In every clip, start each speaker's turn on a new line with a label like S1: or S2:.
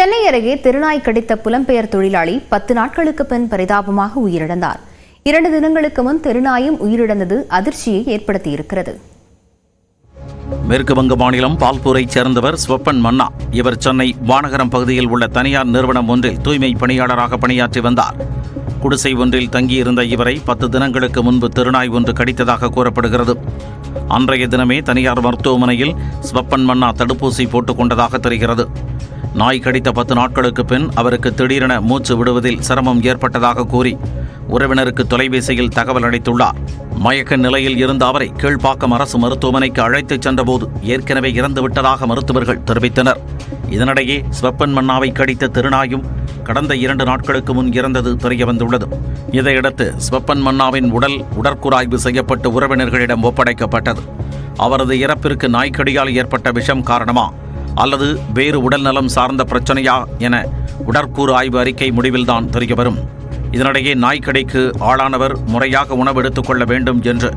S1: சென்னை அருகே திருநாய் கடித்த புலம்பெயர் தொழிலாளி பத்து நாட்களுக்கு பின் பரிதாபமாக உயிரிழந்தார். இரண்டு தினங்களுக்கு முன் திருநாயும் உயிரிழந்தது அதிர்ச்சியை ஏற்படுத்தியிருக்கிறது.
S2: மேற்கு வங்க மாநிலம் பால்பூரைச் சேர்ந்தவர் ஸ்வப்பன் மன்னா. இவர் சென்னை வானகரம் பகுதியில் உள்ள தனியார் நிறுவனம் ஒன்றில் தூய்மை பணியாளராக பணியாற்றி வந்தார். குடிசை ஒன்றில் தங்கியிருந்த இவரை பத்து தினங்களுக்கு முன்பு திருநாய் ஒன்று கடித்ததாக கூறப்படுகிறது. அன்றைய தினமே தனியார் மருத்துவமனையில் ஸ்வப்பன் மன்னா தடுப்பூசி போட்டுக் கொண்டதாக தெரிகிறது. நாய் கடித்த பத்து நாட்களுக்கு பின் அவருக்கு திடீரென மூச்சு விடுவதில் சிரமம் ஏற்பட்டதாக கூறி உறவினருக்கு தொலைபேசியில் தகவல் அளித்துள்ளார். மயக்க நிலையில் இருந்த அவரை கீழ்ப்பாக்கம் அரசு மருத்துவமனைக்கு அழைத்துச் சென்றபோது ஏற்கனவே இறந்துவிட்டதாக மருத்துவர்கள் தெரிவித்தனர். இதனிடையே ஸ்வப்பன் மன்னாவை கடித்த திருநாயும் கடந்த இரண்டு நாட்களுக்கு முன் இறந்தது தெரியவந்துள்ளது. இதையடுத்து ஸ்வப்பன் மன்னாவின் உடல் உடற்குறாய்வு செய்யப்பட்டு உறவினர்களிடம் ஒப்படைக்கப்பட்டது. அவரது இறப்பிற்கு நாய்க்கடியால் ஏற்பட்ட விஷம் காரணமா? அல்லது வேறு உடல்நலம் சார்ந்த பிரச்சனையா என உடற்கூறு ஆய்வு அறிக்கை முடிவில்தான் தெரியவரும் இதனிடையே நாய்க்கடைக்கு ஆளானவர் முறையாக உணவு எடுத்துக்கொள்ள வேண்டும் என்று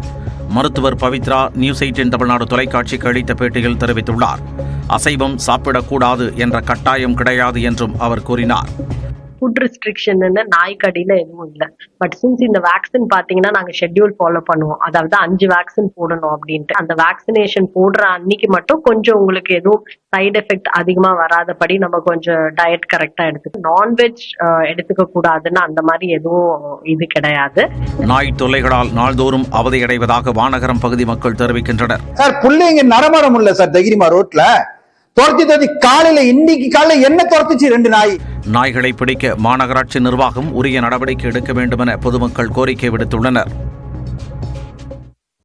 S2: மருத்துவர் பவித்ரா நியூஸ் எயிட்டின் தமிழ்நாடு தொலைக்காட்சிக்கு அளித்த பேட்டியில் தெரிவித்துள்ளார். அசைவம் சாப்பிடக்கூடாது என்ற கட்டாயம் கிடையாது என்றும் அவர் கூறினார்.
S3: ஃபுட் ரெஸ்ட்ரிக்ஷன் நாய்க்கடியில எதுவும் இல்லை. பட் சின்ஸ் இந்த வேக்சின் பாத்தீங்கன்னா நாங்க ஷெட்யூல் ஃபாலோ பண்ணுவோம். அதாவது அஞ்சு வேக்சின் போடணும் அப்படின்ட்டு. அந்த வேக்சினேஷன் போடுற அன்னைக்கு மட்டும் கொஞ்சம் உங்களுக்கு எதுவும் சைடு எஃபெக்ட் அதிகமா வராதபடி நம்ம கொஞ்சம் டயட் கரெக்டா எடுத்துக்கணும் நான்வெஜ் எடுத்துக்க கூடாதுன்னு அந்த மாதிரி எதுவும் இது கிடையாது.
S2: நாய் தொல்லைகளால் நாள்தோறும் அவதியடைவதாக வானகரம் பகுதி மக்கள் தெரிவிக்கின்றனர்.
S4: சார் புள்ளைங்க நடமாட முடியல சார் தைரியமா ரோட்ல. துரத்தி துரத்தி காலையில இன்னைக்கு காலையில என்ன துரத்துச்சு ரெண்டு நாய்?
S2: நாய்களை பிடிக்க மாநகராட்சி நிர்வாகம் உரிய நடவடிக்கை எடுக்க வேண்டுமென பொதுமக்கள் கோரிக்கை விடுத்துள்ளனர்.